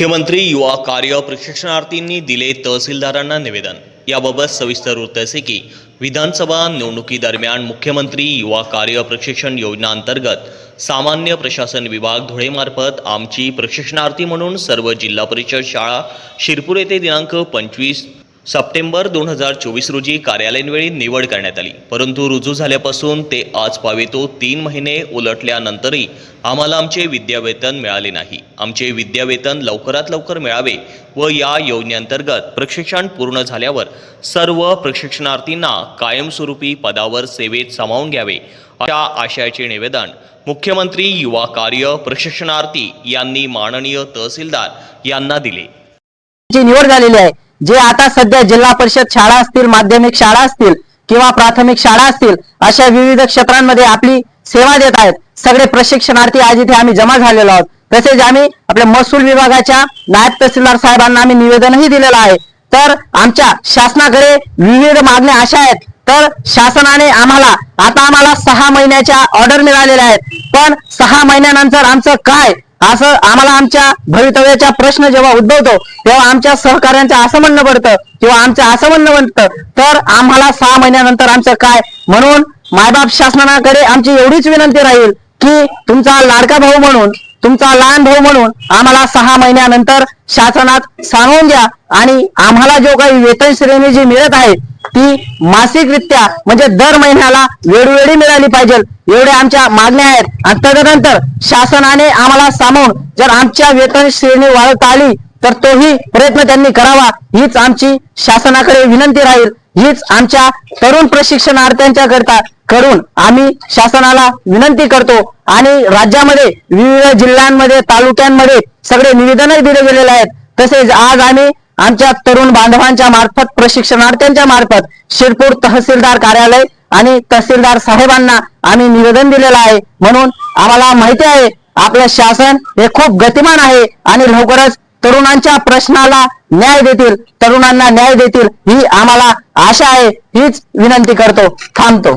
मुख्यमंत्री युवा कार्य प्रशिक्षणार्थींनी दिले तहसीलदारांना निवेदन. याबाबत सविस्तर वृत्त असे की विधानसभा निवडणुकीदरम्यान मुख्यमंत्री युवा कार्य प्रशिक्षण योजनांतर्गत सामान्य प्रशासन विभाग धुळेमार्फत आमची प्रशिक्षणार्थी म्हणून सर्व जिल्हा परिषद शाळा शिरपूर येथे दिनांक पंचवीस सप्टेंबर दोन हजार चोवीस रोजी कार्यालयीन वेळी निवड करण्यात आली. परंतु रुजू झाल्यापासून ते आज पावेतो तीन महिने उलटल्यानंतरही आम्हाला आमचे विद्यावेतन मिळाले नाही. आमचे विद्यावेतन लवकरात लवकर मिळावे व या योजनेअंतर्गत प्रशिक्षण पूर्ण झाल्यावर सर्व प्रशिक्षणार्थींना कायमस्वरूपी पदावर सेवेत सामावून घ्यावे अशा आशयाचे निवेदन मुख्यमंत्री युवा कार्य प्रशिक्षणार्थी यांनी माननीय तहसीलदार यांना दिले. निवड झालेली आहे जे आता सध्या जिल्हा परिषद शाळा असतील माध्यमिक शाळा असतील किंवा प्राथमिक शाळा असतील अशा विविध क्षेत्रांमध्ये आपली सेवा देत आहेत. सगळे प्रशिक्षणार्थी आज इथे आम्ही जमा झालेलो आहोत. तसेच आम्ही आपल्या महसूल विभागाच्या नायब तहसीलदार साहेबांना आम्ही निवेदनही दिलेलं आहे. तर आमच्या शासनाकडे विविध मागण्या अशा आहेत. तर शासनाने आम्हाला आता आम्हाला सहा महिन्याच्या ऑर्डर मिळालेल्या आहेत. पण सहा महिन्यानंतर आमचं काय? असं आम्हाला आमच्या भवितव्याचा प्रश्न जेव्हा उद्भवतो तेव्हा आमच्या सहकार्यांचं असं म्हणणं पडतं किंवा आमचं असं म्हणणं म्हणतं तर आम्हाला सहा महिन्यानंतर आमचं काय? म्हणून मायबाप शासनाकडे आमची एवढीच विनंती राहील की तुमचा लाडका भाऊ म्हणून तुमचा लहान भाऊ म्हणून आम्हाला सहा महिन्यानंतर शासनात सांगून द्या. आणि आम्हाला जो काही वेतन श्रेणी जी मिळत आहे ती मासिकरित्या म्हणजे दर महिन्याला वेळोवेळी मिळाली पाहिजे. एवढ्या आमच्या मागण्या आहेत. आणि तदनंतर शासनाने आम्हाला सामावून जर आमच्या वेतन श्रेणी वाढवता आली तर तोही प्रयत्न त्यांनी करावा. हीच आमची शासनाकडे विनंती राहील. हीच आमच्या तरुण प्रशिक्षणार्थ्यांच्या करता करून आम्ही शासनाला विनंती करतो. आणि राज्यामध्ये विविध जिल्ह्यांमध्ये तालुक्यांमध्ये सगळे निवेदनही दिले गेलेले आहेत. तसेच आज आम्ही आमच्या तरुण बांधवांच्या मार्फत प्रशिक्षणार्थ्यांच्या मार्फत शिरपूर तहसीलदार कार्यालय आणि तहसीलदार साहेबांना आम्ही निवेदन दिलेलं आहे. म्हणून आम्हाला माहिती आहे आपलं शासन हे खूप गतिमान आहे आणि लवकरच तरुणांच्या प्रश्नाला न्याय देतील तरुणांना न्याय देतील ही आम्हाला आशा आहे हीच विनंती करतो थांबतो.